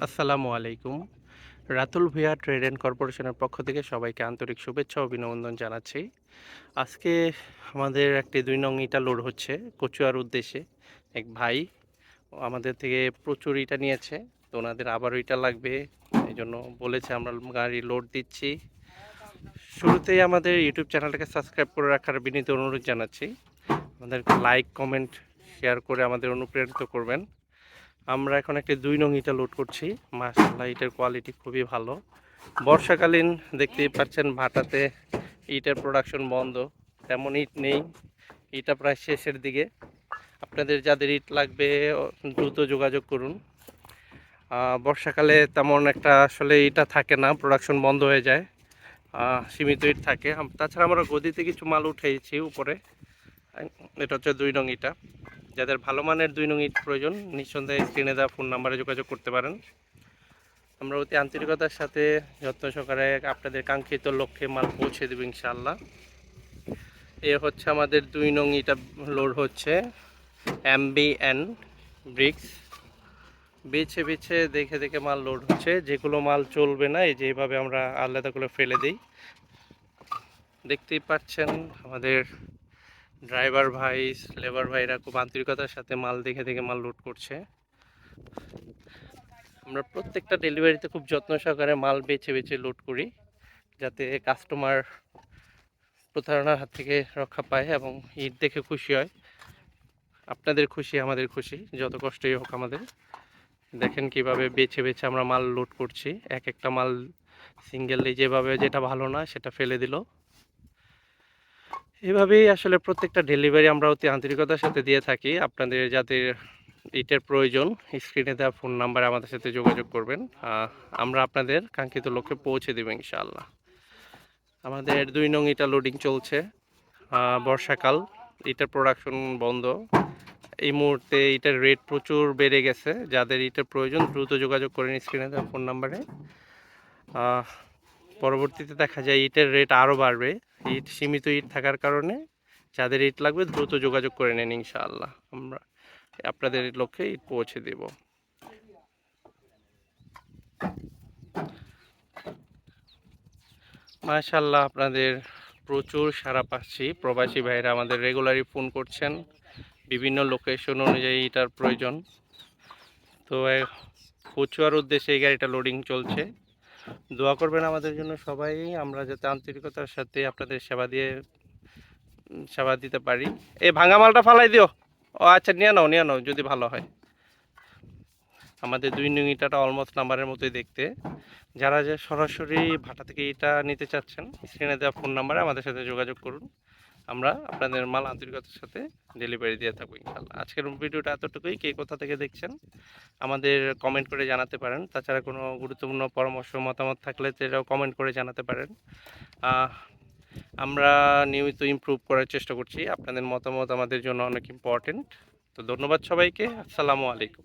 আসসালামু আলাইকুম। রাতুল ভুয়া ট্রেড অ্যান্ড কর্পোরেশনের পক্ষ থেকে সবাইকে আন্তরিক শুভেচ্ছা অভিনন্দন জানাচ্ছি। আজকে আমাদের একটি দুই নং ইটা লোড হচ্ছে কচুয়ার উদ্দেশ্যে। এক ভাই আমাদের থেকে প্রচুর ইটা নিয়েছে, তো ওনাদের আবারও ইটা লাগবে। এই জন্য বলেছে আমরা গাড়ি লোড দিচ্ছি। শুরুতেই আমাদের ইউটিউব চ্যানেলটাকে সাবস্ক্রাইব করে রাখার বিনীত অনুরোধ জানাচ্ছি। আমাদের লাইক, কমেন্ট, শেয়ার করে আমাদের অনুপ্রেরিত করবেন। আমরা এখন একটি দুই নং ইটা লোড করছি। মাসাল্লাহ ইটের কোয়ালিটি খুবই ভালো। বর্ষাকালীন দেখতেই পাচ্ছেন ভাটাতে ইটের প্রোডাকশন বন্ধ। তেমন ইট নেই। ইটা প্রায় শেষের দিকে। আপনাদের যাদের ইট লাগবে দ্রুত যোগাযোগ করুন। বর্ষাকালে তেমন একটা আসলে ইটা থাকে না প্রোডাকশন বন্ধ হয়ে যায়। সীমিত ইট থাকে। তাছাড়া আমরা গদিতে কিছু মাল উঠেছি উপরে। এটা হচ্ছে দুই নং ইটা। যাদের ভালো মানের দুই নং ইট প্রয়োজন, নিঃসন্দেহে স্ক্রিনে দেওয়া ফোন নাম্বারে যোগাযোগ করতে পারেন। আমরা অতি আন্তরিকতার সাথে যত্ন সহকারে আপনাদের কাঙ্ক্ষিত লক্ষ্যে মাল পৌঁছে দেব ইনশাআল্লাহ। এ হচ্ছে আমাদের দুই নং ইটা লোড হচ্ছে এমবি এন ব্রিক্স। বেছে বেছে দেখে দেখে মাল লোড হচ্ছে, যেগুলো মাল চলবে না, এই যেভাবে আমরা আলাদা করে ফেলে দিই। দেখতেই পাচ্ছেন আমাদের ড্রাইভার ভাই লেবার ভাইরা খুব আন্তরিকতার সাথে মাল দেখে দেখে মাল লোড করছে। আমরা প্রত্যেকটা ডেলিভারিতে খুব যত্ন সহকারে মাল বেছে বেছে লোড করি, যাতে কাস্টমার প্রতারণার হাত থেকে রক্ষা পায় এবং ঈদ দেখে খুশি হয়। আপনাদের খুশি, আমাদের খুশি, যত কষ্টই হোক আমাদের। দেখেন কীভাবে বেছে বেছে আমরা মাল লোড করছি। এক একটা মাল সিঙ্গেলি যেভাবে, যেটা ভালো না, সেটা ফেলে দিল। এভাবেই আসলে প্রত্যেকটা ডেলিভারি আমরা অতি আন্তরিকতার সাথে দিয়ে থাকি। আপনাদের যাদের ইটের প্রয়োজন স্ক্রিনে দেওয়া ফোন নাম্বারে আমাদের সাথে যোগাযোগ করবেন। আমরা আপনাদের কাঙ্ক্ষিত লক্ষ্যে পৌঁছে দেব ইনশাআল্লাহ। আমাদের দুই নং ইটা লোডিং চলছে। বর্ষাকাল ইটার প্রোডাকশন বন্ধ। এই মুহূর্তে ইটার রেট প্রচুর বেড়ে গেছে। যাদের ইটের প্রয়োজন, দ্রুত যোগাযোগ করেন স্ক্রিনে দেওয়া ফোন নাম্বারে পরবর্তীতে দেখা যায় ইটের রেট আরও বাড়বে। ইট সীমিত ইট থাকার কারণে যাদের ইট লাগবে দ্রুত যোগাযোগ করে নেন ইনশাআল্লাহ। আমরা আপনাদের লক্ষ্যে ইট পৌঁছে দেব। মাশাল্লাহ আপনাদের প্রচুর সারা পাচ্ছি। প্রবাসী ভাইরা আমাদের রেগুলারই ফোন করছেন। বিভিন্ন লোকেশন অনুযায়ী এটার প্রয়োজন। তো কচুয়ার উদ্দেশ্যে এই গাড়িটা লোডিং চলছে। দোয়া করবেন আমাদের জন্য সবাই। আমরা যাতে আন্তরিকতার সাথে আপনাদের সেবা দিয়ে সেবা দিতে পারি। এই ভাঙা মালটা ফালাই দিও। ও আচ্ছা নিয়ে নাও নিয়ে নাও, যদি ভালো হয়। আমাদের দুই নং ইটাটা অলমোস্ট নাম্বারের মতোই দেখতে। যারা যে সরাসরি ভাটা থেকে এটা নিতে চাচ্ছেন স্ক্রিনে দেওয়া ফোন নাম্বারে আমাদের সাথে যোগাযোগ করুন। আমরা আপনাদের মাল আন্তরিকতার সাথে ডেলিভারি দিয়ে থাকব ইনশাল্লাহ আজকের ভিডিওটা এতটুকুই। কে কোথা থেকে দেখছেন, আমাদের কমেন্ট করে জানাতে পারেন। তাছাড়া কোনো গুরুত্বপূর্ণ পরামর্শ, মতামত থাকলে সেটাও কমেন্ট করে জানাতে পারেন। আমরা নিয়মিত ইম্প্রুভ করার চেষ্টা করছি। আপনাদের মতামত আমাদের জন্য অনেক ইম্পর্টেন্ট তো ধন্যবাদ সবাইকে। আসসালামু আলাইকুম।